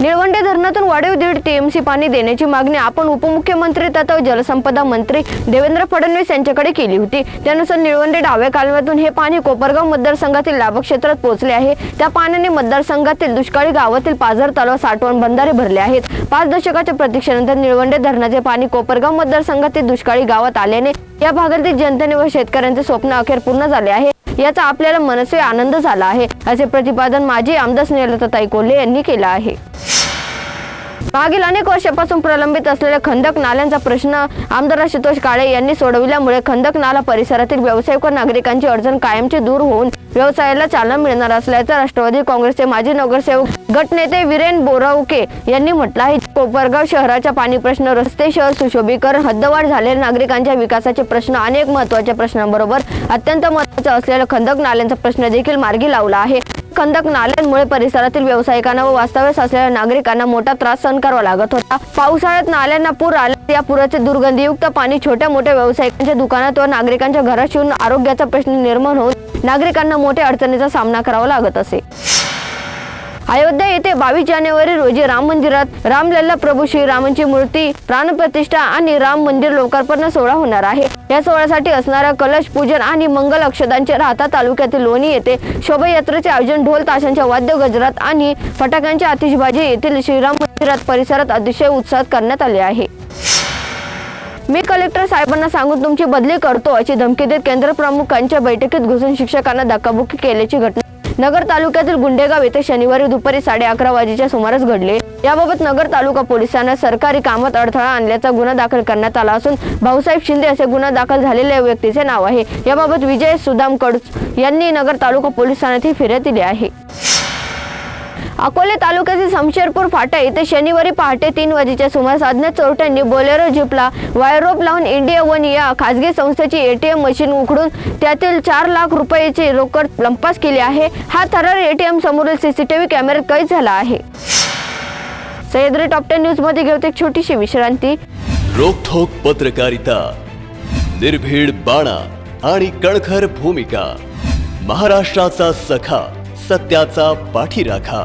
निळवंडे धरणातून वाढीव दीड टीएमसी पाणी देण्याची मागणी आपण उपमुख्यमंत्री तथा जलसंपदा मंत्री देवेंद्र फडणवीस यांच्याकडे केली होती. त्यानुसार निळवंडे डाव्या कालव्यातून हे पाणी कोपरगाव मतदारसंघातील लाभ क्षेत्रात पोहोचले आहे. त्या पाण्याने मतदारसंघातील दुष्काळी गावातील पाझर तलाव साठवण बंधारे भरले आहेत. पाच दशकाच्या प्रतीक्षेनंतर निळवंडे धरणाचे पाणी कोपरगाव मतदारसंघातील दुष्काळी गावात आल्याने या भागातील जनतेने व शेतकऱ्यांचे स्वप्न अखेर पूर्ण झाले आहे. याचा आपल्याला मनसे आनंद झाला आहे असे प्रतिपादन माजी आमदार स्नेहलताई कोल्हे यांनी केलं आहे. मागील अनेक वर्षापासून प्रलंबित असलेल्या खंदक नाल्यांचा प्रश्न आमदार आशुतोष काळे यांनी सोडविल्यामुळे खंदक नाला परिसरातील व्यावसायिक व नागरिकांची अडचण कायमची दूर होऊन व्यवसायाला चालना मिळणार असल्याचं राष्ट्रवादी काँग्रेसचे माजी नगरसेवक गटनेते विरेन बोरावके यांनी म्हटलं आहे कोपरगाव शहराचा पाणी प्रश्न रस्ते शहर सुशोभीकरण हद्दवाढ झालेल्या नागरिकांच्या विकासाचे प्रश्न अनेक महत्त्वाच्या प्रश्नांबरोबर अत्यंत महत्त्वाचा असलेला खंदक नाल्यांचा प्रश्न देखील मार्गी लावला आहे. खंदक नाल्यांमुळे परिसरातील व्यावसायिकांना व वास्तव्यास असलेल्या नागरिकांना मोठा त्रास सहन करावा लागत होता. पावसाळ्यात नाल्यांना पूर आला या पुराचे दुर्गंधीयुक्त पाणी छोट्या मोठ्या व्यावसायिकांच्या दुकानात व नागरिकांच्या घरात शिवून आरोग्याचा प्रश्न निर्माण होऊन नागरिकांना मोठ्या अडचणीचा सामना करावा लागत असे. अयोध्या येथे बावीस जानेवारी रोजी राम मंदिरात रामलल्ला प्रभू श्रीरामांची मूर्ती प्राणप्रतिष्ठा आणि राम मंदिर लोकार्पण सोहळा होणार आहे. या सोहळ्यासाठी असणाऱ्या कलश पूजन आणि मंगल अक्षदांचे राहता तालुक्यातील लोणी येथे शोभायात्रेचे आयोजन ढोल ताशांच्या वाद्य गजरात आणि फटाक्यांच्या आतिषबाजी येथील श्रीराम मंदिरात परिसरात अतिशय उत्साहात करण्यात आले आहे. मी कलेक्टर साहेबांना सांगून तुमची बदली करतो अशी धमकी देत केंद्र प्रमुखांच्या बैठकीत घुसून शिक्षकांना धक्काबुक्की केल्याची घटना नगर तालुक्यातील गुंडेगाव येथे शनिवारी दुपारी साडे अकरा वाजेच्या सुमारास घडले. याबाबत नगर तालुका पोलिसांना सरकारी कामात अडथळा आणल्याचा गुन्हा दाखल करण्यात आला असून भाऊसाहेब शिंदे असे गुन्हा दाखल झालेल्या व्यक्तीचे नाव आहे. याबाबत विजय सुदाम कडूच यांनी नगर तालुका पोलीस ठाण्यात ही फिर्याद दिली आहे. अकोले तालुक्यातील समशेरपूर फाटा येथे शनिवारी पहाटे तीन वाजेच्या सुमारास अज्ञात चोरट्यांनी बोलेरो जीपला वायरोप लावून इंडिया वन या खासगी संस्थेची एटीएम मशीन उघडून त्यातील चार लाख रुपयाची रोकड लंपास केली आहे. हा थरार एटीएम समोरील सीसीटीव्ही कॅमेऱ्यात कैद झाला आहे. सह्याद्री टॉप टेन न्यूजमध्ये घेऊ एक छोटीशी विश्रांती. रोखोक पत्रकारिता निर्भीड बाणा आणि कणखर भूमिका महाराष्ट्राचा सखा सत्याचा पाठीराखा.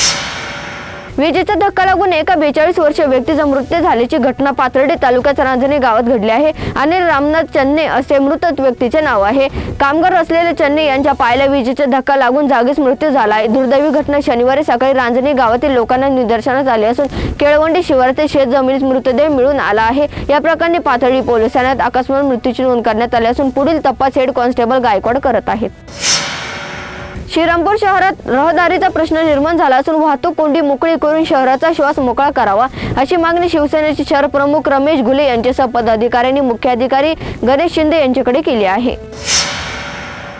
विजेचा धक्का लागून एका बेचाळीस वर्षीय व्यक्तीचा मृत्यू झाल्याची घटना पाथर्डे तालुक्यात रांजणी गावात घडली आहे आणि रामनाथ चन्ने असे मृत व्यक्तीचे नाव आहे. कामगार असलेले चन्ने यांच्या पायाला विजेचा धक्का लागून जागीच मृत्यू झाला आहे. दुर्दैवी घटना शनिवारी सकाळी रांजणी गावातील लोकांना निदर्शनास आली असून केळवंडी शिवारातील शेत जमिनीत मृतदेह मिळून आला आहे. या प्रकरणी पाथर्डी पोलीस ठाण्यात अकस्मात मृत्यूची नोंद करण्यात आली असून पुढील तपास हेड कॉन्स्टेबल गायकवाड करत आहेत. श्रीरामपूर शहरात रहदारीचा प्रश्न निर्माण झाला असून वाहतूक कोंडी मोकळी करून शहराचा श्वास मोकळा करावा अशी मागणी शिवसेनेचे शहर प्रमुख रमेश घुले यांच्यासह पदाधिकाऱ्यांनी मुख्याधिकारी गणेश शिंदे यांच्याकडे केली आहे.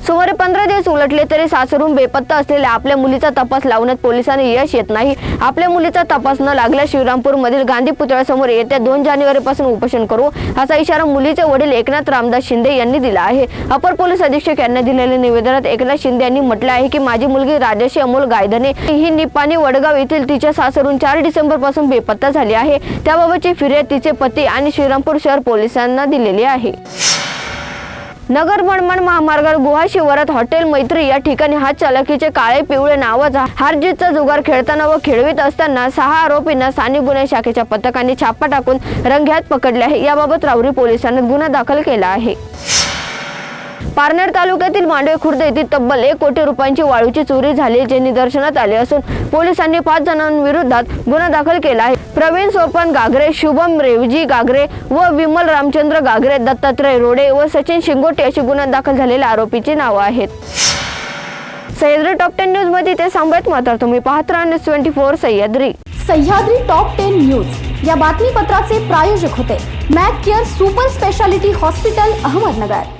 सुमारे पंधरा दिवस उलटले तरी सासरून बेपत्ता असलेल्या आपल्या मुलीचा तपास लावण्यात पोलिसांना यश येत नाही. आपल्या मुलीचा तपास न लागल्यास श्रीरामपूरमधील गांधी पुतळ्यासमोर येत्या दोन जानेवारीपासून उपोषण करू असा इशारा मुलीचे वडील एकनाथ रामदास शिंदे यांनी दिला आहे. अपर पोलीस अधीक्षक यांना दिलेल्या निवेदनात एकनाथ शिंदे यांनी म्हटले आहे की माझी मुलगी राजश्री अमोल गायधने ही निपाणी वडगाव येथील तिच्या सासरून चार डिसेंबरपासून बेपत्ता झाली आहे. त्याबाबतची फिर्याद तिचे पती आणि श्रीरामपूर शहर पोलिसांना दिलेली आहे. नगर मनमाड महामार्गावर गुहा शिवारात हॉटेल मैत्री या ठिकाणी हात चालकीचे काळे पिवळे नावाचा हारजीतचा जुगार खेळताना व खेळवीत असताना सहा आरोपींना स्थानिक गुन्हे शाखेच्या पथकांनी छापा टाकून रंग्यात पकडले आहे. याबाबत रावरी पोलिसांनी गुन्हा दाखल केला आहे. पारनेर तालुक्यातील मांडवे खुर्द येथील तब्बल एक कोटी रुपयांची वाळूची चोरी झाल्याचे निदर्शनात आले असून पोलिसांनी पाच जणांविरोधात गुन्हा दाखल केला आहे. प्रवीण सोपन गागरे शुभम रेवजी गागरे व विमल रामचंद्र गागरे दत्तात्रय रोडे व सचिन शिंगोटे अशी गुन्हा दाखल झालेल्या आरोपीची नावं आहेत. सह्याद्री टॉप टेन न्यूजमध्ये ते सांगत मात्र तुम्ही पाहत राहा news twenty four Sahyadri. Sahyadri top ten news. या बातमीपत्राचे प्रायोजक होते Mac care super speciality hospital Ahmednagar.